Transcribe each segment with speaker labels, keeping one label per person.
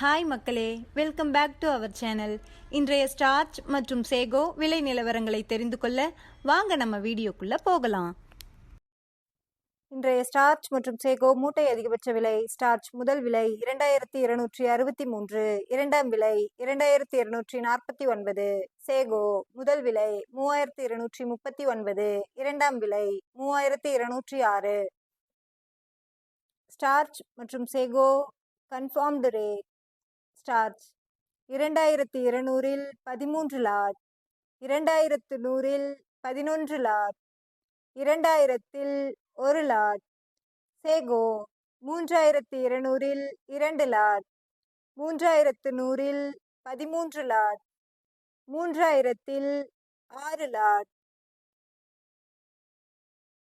Speaker 1: Hi மக்களே. Welcome back to our channel இன்றைய starch மற்றும் சேகோ விலை நிலவரங்களை தெரிந்து கொள்ள வாங்க நம்ம வீடியோக்குள்ள போகலாம். இன்றைய ஸ்டார்ச் மற்றும் சேகோ மூட்டை அதிகபட்ச விலை ஸ்டார்ச் முதல் விலை இரண்டாயிரத்தி இருநூற்றி அறுபத்தி மூன்று இரண்டாம் விலை இரண்டாயிரத்தி இருநூற்றி நாற்பத்தி ஒன்பது சேகோ முதல் விலை மூவாயிரத்தி இருநூற்றி முப்பத்தி ஒன்பது இரண்டாம் விலை மூவாயிரத்தி இருநூற்றி ஆறு. ஸ்டார்ச் மற்றும் சேகோ கன்ஃபார்ம்டு ரேட் ஸ்டார்ச் இரண்டாயிரத்தி இருநூறில் பதிமூன்று லாட் இரண்டாயிரத்து நூறில் பதினொன்று லாட் இரண்டாயிரத்தில் ஒரு லாட் சேகோ மூன்றாயிரத்தி இருநூறில் இரண்டு லாட் மூன்றாயிரத்து நூறில் பதிமூன்று லாட் மூன்றாயிரத்தில் ஆறு லாட்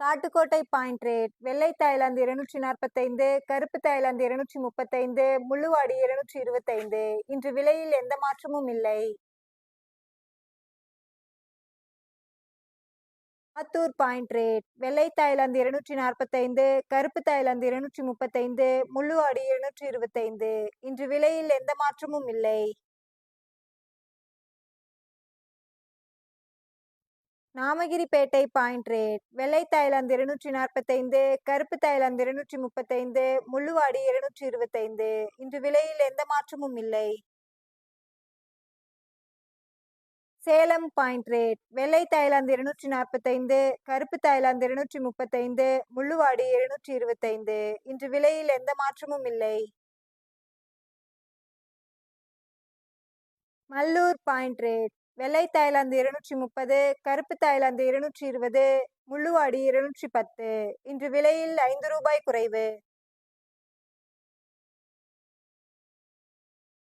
Speaker 1: காட்டுக்கோட்டை பாயிண்ட் ரேட் வெள்ளை தாய்லாந்து இருநூற்றி நாற்பத்தைந்து கருப்பு தாய்லாந்து இருநூற்றி முப்பத்தைந்து முள்ளுவாடி இருநூற்றி இருபத்தைந்து. இன்று விலையில் எந்த மாற்றமும் இல்லை. ஆத்தூர் பாயிண்ட் ரேட் வெள்ளை தாய்லாந்து இருநூற்றி நாற்பத்தைந்து கருப்பு தாய்லாந்து இருநூற்றி முப்பத்தைந்து முள்ளுவாடி இருநூற்றி இருபத்தைந்து. இன்று விலையில் எந்த மாற்றமும் இல்லை. Namagiripettai point rate. வெள்ளை தாய்லாந்து இருநூற்றி நாற்பத்தைந்து கருப்பு தாய்லாந்து இருநூற்றி முப்பத்தைந்து முள்ளுவாடி இருநூற்றி இருபத்தைந்து இன்று விலையில் எந்த மாற்றமும் இல்லை. Salem point rate. வெள்ளை தாய்லாந்து இருநூற்றி நாற்பத்தைந்து கருப்பு தாய்லாந்து இருநூற்றி முப்பத்தைந்து முள்ளுவாடி இருநூற்றி இருபத்தைந்து இன்று விலையில் எந்த மாற்றமும் இல்லை. Mallur point rate. வெள்ளை தாய்லாந்து இருநூற்றி முப்பது கருப்பு தாய்லாந்து இருநூற்றி இருபது முள்ளுவாடி இருநூற்றி பத்து இன்று விலையில் ஐந்து ரூபாய் குறைவு.